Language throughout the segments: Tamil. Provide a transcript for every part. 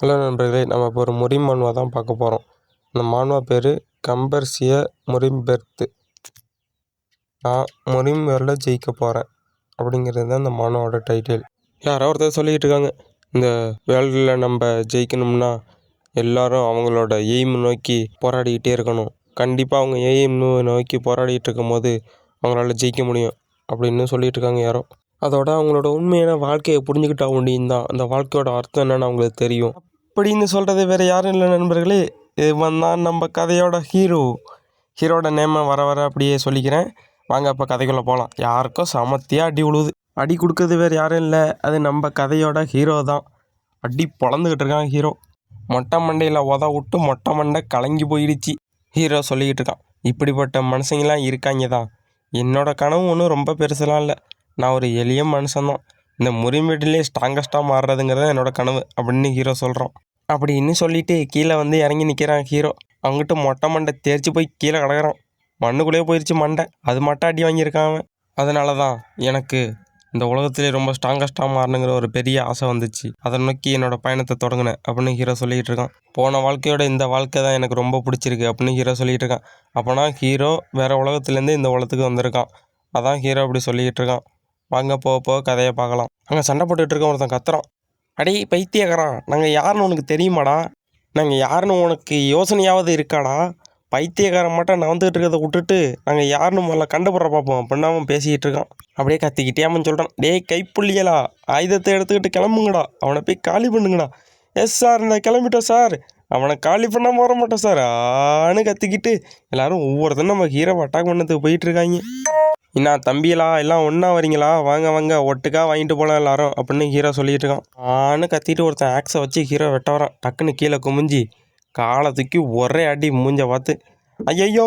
ஹலோ நண்பர்களே நம்ம இப்போ ஒரு முறி மான்வா தான் பார்க்க போகிறோம் இந்த மான்வா பேர் கம்பர்சிய முரிம்பெர்த்து நான் முரிம்பெரில் ஜெயிக்க போகிறேன் அப்படிங்கிறது தான் இந்த மான்வாவோட டைட்டில் யாரோ ஒருத்தர் சொல்லிக்கிட்டு இருக்காங்க. இந்த வேர்ல்டில் நம்ம ஜெயிக்கணும்னா எல்லாரும் அவங்களோட எய்ம் நோக்கி போராடிக்கிட்டே இருக்கணும். கண்டிப்பாக அவங்க எய்ம் நோக்கி போராடிட்டு இருக்கும்போது அவங்களால ஜெயிக்க முடியும் அப்படின்னு சொல்லிகிட்டு இருக்காங்க யாரோ. அதோட அவங்களோட உண்மையான வாழ்க்கையை புரிஞ்சுக்கிட்டா முடியும் தான் அந்த வாழ்க்கையோட அர்த்தம் என்னென்னு அவங்களுக்கு தெரியும். அப்படின்னு சொல்கிறது வேறு யாரும் இல்லை நண்பர்களே. இவன் தான் நம்ம கதையோட ஹீரோ ஹீரோட நேமை வர வர அப்படியே சொல்லிக்கிறேன். வாங்க அப்போ கதைக்குள்ளே போகலாம் யாருக்கும் சமத்தியாக அடி உழுவுது. அடி கொடுக்கறது வேறு யாரும் இல்லை. அது நம்ம கதையோட ஹீரோ தான். அடி பொழந்துக்கிட்டு இருக்கான் ஹீரோ. மொட்டை மண்டையில் உத விட்டு மொட்டை மண்டை கலங்கி போயிடுச்சு. ஹீரோ சொல்லிக்கிட்டு இருக்கான். இப்படிப்பட்ட மனுஷங்களாம் இருக்காங்க தான். என்னோட கனவு ஒன்றும் ரொம்ப பெருசெல்லாம் இல்லை. நான் ஒரு எளிய மனுஷன்தான் இந்த முறிமேட்டிலே ஸ்ட்ராங்கஸ்ட்டாக மாறுறதுங்கிறது தான் என்னோட கனவு அப்படின்னு ஹீரோ சொல்கிறான் அப்படின்னு சொல்லிட்டு கீழே வந்து இறங்கி நிற்கிறான் ஹீரோ. அவங்ககிட்ட மொட்டை மண்டை தேய்ச்சி போய் கீழே கிடக்கிறான். மண்ணுக்குள்ளேயே போயிடுச்சு மண்டை. அது மட்டும் அடி வாங்கியிருக்கான் அவன். அதனால தான் எனக்கு இந்த உலகத்திலே ரொம்ப ஸ்ட்ராங்கஸ்ட்டாக மாறணுங்கிற ஒரு பெரிய ஆசை வந்துச்சு. அதை நோக்கி என்னோட பயணத்தை தொடங்கினேன் அப்படின்னு ஹீரோ சொல்லிகிட்டு இருக்கான். போன வாழ்க்கையோட இந்த வாழ்க்கை தான் எனக்கு ரொம்ப பிடிச்சிருக்கு அப்படின்னு ஹீரோ சொல்லிகிட்டு இருக்கான். அப்போனா ஹீரோ வேறு உலகத்துலேருந்து இந்த உலகத்துக்கு வந்திருக்கான். அதான் ஹீரோ அப்படி சொல்லிக்கிட்டு இருக்கான். வாங்க போக போக கதையை பார்க்கலாம். அங்கே சண்டை போட்டுக்கிட்டு இருக்க ஒருத்தன் கத்துறான். அடே பைத்தியக்காரன் நாங்கள் யாருன்னு உனக்கு தெரியுமாடா? நாங்கள் யாருன்னு உனக்கு யோசனையாவது இருக்காடா? பைத்தியக்காரன் மட்டும் நடந்துகிட்டு இருக்கிறத விட்டுட்டு நாங்கள் யாருன்னு முதல்ல கண்டுபிடுற பார்ப்போம் அப்படின்னு அவன் பேசிக்கிட்டு இருக்கான். அப்படியே கத்திக்கிட்டே அவன் சொல்கிறான் டேய் கைப்புள்ளியலா ஆயுதத்தை எடுத்துக்கிட்டு கிளம்புங்கடா. அவனை போய் காலி பண்ணுங்கடா. எஸ் சார் நான் கிளம்பிட்டோம் சார். அவனை காலி பண்ணாமல் வர மாட்டோம் சார். ஆன்னு கத்திக்கிட்டு எல்லாரும் ஒவ்வொருத்தரும் நம்ம ஹீரோவை அட்டாக் பண்ணதுக்கு போயிட்டு இருக்காங்க. என்ன தம்பிகளா எல்லாம் ஒன்றா வரீங்களா? வாங்க வாங்க ஒட்டுக்கா வாங்கிட்டு போகலாம் எல்லாரும் அப்படின்னு ஹீரோ சொல்லிட்டு இருக்கான். ஆன்னு கத்திட்டு ஒருத்தன் ஆக்ஸை வச்சு ஹீரோ வெட்ட வரான். டக்குன்னு கீழே குமிஞ்சி காலை தூக்கி ஒரே அடி மூஞ்ச பார்த்து ஐயையோ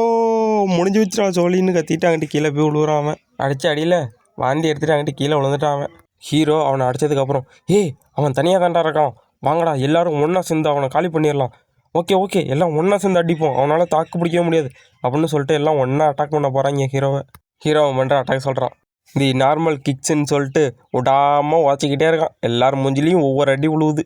முடிஞ்சு வச்சுடா சோழின்னு கத்திட்டு அங்கிட்டு கீழே போய் விழுவுறான் அவன். அடித்த அடியில் வாண்டி எடுத்துகிட்டு அங்கிட்டு கீழே விழுந்துட்டான் அவன். ஹீரோ அவனை அடிச்சதுக்கப்புறம் ஏய் அவன் தனியாக தாண்டா இருக்கான். வாங்கடா எல்லாரும் ஒன்றா சேர்ந்து அவனை காலி பண்ணிடலாம். ஓகே ஓகே எல்லாம் ஒன்றா சேர்ந்து அடிப்போம். அவனால் தாக்கு பிடிக்கவே முடியாது. அப்படின்னு சொல்லிட்டு எல்லாம் ஒன்றா அட்டாக் பண்ண போகிறாங்க ஹீரோவை. ஹீரோவை பண்ணுற அட்டாக் சொல்கிறான் தி நார்மல் கிக்ஸ்ன்னு சொல்லிட்டு விடாமல் உதச்சிக்கிட்டே இருக்கான். எல்லார் மூஞ்சிலையும் ஒவ்வொரு அடி விழுவுது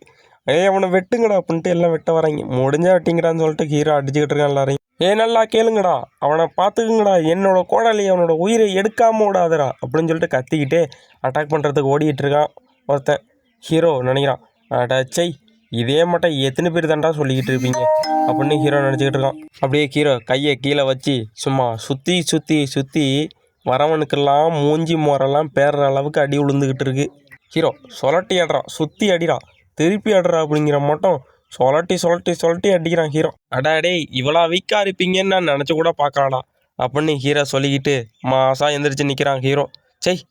ஏ அவனை வெட்டுங்கடா அப்படின்ட்டு எல்லாம் வெட்ட வராங்க முடிஞ்சா வெட்டிங்கடான்னு சொல்லிட்டு ஹீரோ அடிச்சுக்கிட்டு இருக்கான் எல்லாரையும். ஏ நல்லா கேளுங்கடா. அவனை பார்த்துக்குங்கடா. என்னோட கோடாலி அவனோட உயிரை எடுக்காம விடாதடா அப்படின்னு சொல்லிட்டு கத்திக்கிட்டே அட்டாக் பண்ணுறதுக்கு ஓடிக்கிட்டு இருக்கான் ஒருத்தன். ஹீரோ நினைக்கிறான். அடச்சை இதே மட்டும் எத்தனை பேர் தாண்டா சொல்லிக்கிட்டு இருப்பீங்க? அப்படின்னு ஹீரோ நினச்சிக்கிட்டு இருக்கான். அப்படியே ஹீரோ கையை கீழே வச்சு சும்மா சுற்றி சுற்றி சுற்றி வரவனுக்கெல்லாம் மூஞ்சி மோரெல்லாம் பேர்ற அளவுக்கு அடி விழுந்துக்கிட்டு இருக்கு. ஹீரோ சொலட்டி அடுறான் சுற்றி அடிறான் திருப்பி அடுறா அப்படிங்கிற மட்டும் சொலட்டி சொலட்டி சொலட்டி அடிக்கிறான் ஹீரோ. அடா டேய் இவ்வளோ வீக்காக இருப்பீங்கன்னு நான் நினச்சி கூட பார்க்கலாடா அப்படின்னு ஹீரோ சொல்லிக்கிட்டு மாசாக எந்திரிச்சு நிற்கிறான் ஹீரோ. செய்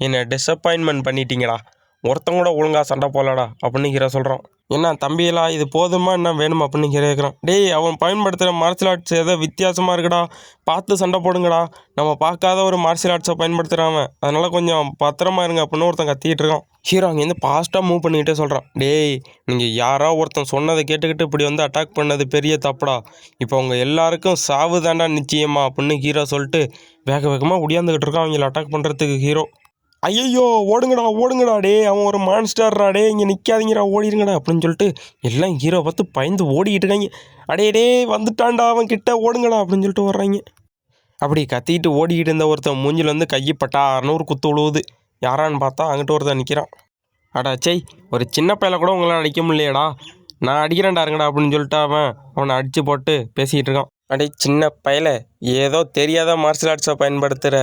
என்னை டிசப்பாயின்மெண்ட் பண்ணிட்டீங்கடா. ஒருத்தன் கூட ஒழுங்காக சண்டை போடலடா அப்படின்னு ஹீரோ சொல்கிறான் என்ன தம்பியெல்லாம் இது போதுமா என்ன வேணும் அப்படின்னு கேட்குறான். டேய் அவன் பயன்படுத்துகிற மார்ஷியல் ஆர்ட்ஸ் ஏதோ வித்தியாசமாக இருக்குடா. பார்த்து சண்டை போடுங்கடா. நம்ம பார்க்காத ஒரு மார்ஷியல் ஆர்ட்ஸை பயன்படுத்துகிறான் அதனால் கொஞ்சம் பத்திரமா இருங்க அப்படின்னு ஒருத்தன் கத்திக்கிட்டு இருக்கான். ஹீரோ அங்கேருந்து ஃபாஸ்ட்டாக மூவ் பண்ணிக்கிட்டே சொல்கிறான் டேய் நீங்கள் யாரோ ஒருத்தன் சொன்னதை கேட்டுக்கிட்டு இப்படி வந்து அட்டாக் பண்ணது பெரிய தப்புடா. இப்போ அவங்க எல்லாருக்கும் சாவு தாண்டா நிச்சயமா அப்படின்னு ஹீரோ சொல்லிட்டு வேக வேகமாக உடியாந்துக்கிட்டு இருக்கான். அவங்கள அட்டாக் பண்ணுறதுக்கு ஹீரோ. ஐயையோ ஓடுங்கடா ஓடுங்கடா டே அவன் ஒரு மான்ஸ்டர்ரா டே இங்கே நிற்காதீங்கடா ஓடிடுங்கடா அப்படின்னு சொல்லிட்டு எல்லாம் ஹீரோ பார்த்து பயந்து ஓடிக்கிட்டு இருக்காங்க. அடே டே வந்துட்டான்டா அவன் கிட்ட ஓடுங்கடா அப்படின்னு சொல்லிட்டு வர்றாங்க அப்படி கத்திக்கிட்டு ஓடிக்கிட்டு இருந்த ஒருத்தன் மூஞ்சில் வந்து கையை பட்டார்னு ஒரு குத்து விழுவுது. யாரான்னு பார்த்தா அங்கிட்ட ஒருத்தன் நிற்கிறான் அடா சை ஒரு சின்ன பையலை கூட உங்களால் அடிக்க முடியலையடா. நான் அடிக்கிறேன்டா இருங்கடா அப்படின்னு சொல்லிட்டு அவன் அவனை அடித்து போட்டு பேசிக்கிட்டு இருக்கான். அடே சின்ன பயல ஏதோ தெரியாத மார்ஷியல் ஆர்ட்ஸை பயன்படுத்துகிற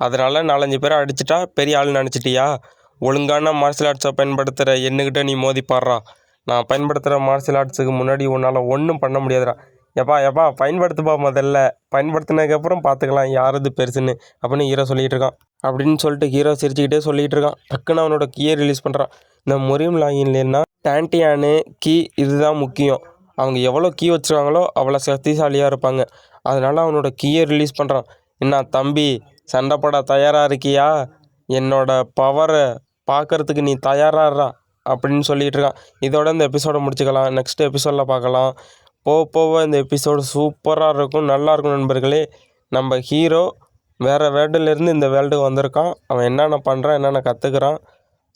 அதனால் நாலஞ்சு பேரை அடிச்சிட்டா பெரிய ஆள் நினச்சிட்டியா? ஒழுங்கான மார்ஷியல் ஆர்ட்ஸை பயன்படுத்துகிற என்னக்கிட்ட நீ மோதி பாடுறா. நான் பயன்படுத்துகிற மார்ஷியல் ஆர்ட்ஸுக்கு முன்னாடி உன்னால் ஒன்றும் பண்ண முடியாதுடா. எப்பா எப்பா பயன்படுத்துப்பா முதல்ல. பயன்படுத்தினதுக்கப்புறம் பார்த்துக்கலாம் யார் இது பெருசுன்னு. அப்படின்னு ஹீரோ சொல்லிகிட்டு இருக்கான். அப்படின்னு சொல்லிட்டு ஹீரோ சிரிச்சுக்கிட்டே சொல்லிகிட்டு இருக்கான். டக்குன்னு அவனோட கீயை ரிலீஸ் பண்ணுறான் இந்த முரியம் லாகின்லேன்னா டேண்டியானு கீ இதுதான் முக்கியம். அவங்க எவ்வளோ கீ வச்சுருக்காங்களோ அவ்வளோ சக்திசாலியாக இருப்பாங்க. அதனால் அவனோட கீயை ரிலீஸ் பண்ணுறான் என்ன தம்பி சண்டை போட தயாராக இருக்கியா? என்னோட பவரை பார்க்கறதுக்கு நீ தயாராகிறா அப்படின்னு சொல்லிகிட்டு இருக்கான். இதோட இந்த எபிசோடை முடிச்சுக்கலாம். நெக்ஸ்ட் எபிசோடில் பார்க்கலாம். போக போக இந்த எபிசோடு சூப்பராக இருக்கும் நல்லா இருக்கும் நண்பர்களே. நம்ம ஹீரோ வேறு வேர்ல்டுலேருந்து இந்த வேர்ல்டுக்கு வந்திருக்கான். அவன் என்னென்ன பண்ணுறான் என்னென்ன கற்றுக்குறான்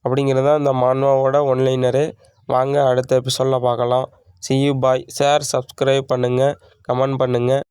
அப்படிங்கிறது தான் இந்த மான்வாவோட ஒன்லைனரு வாங்க அடுத்த எபிசோடில் பார்க்கலாம். See you bye share subscribe பண்ணுங்கள் கமெண்ட் பண்ணுங்கள்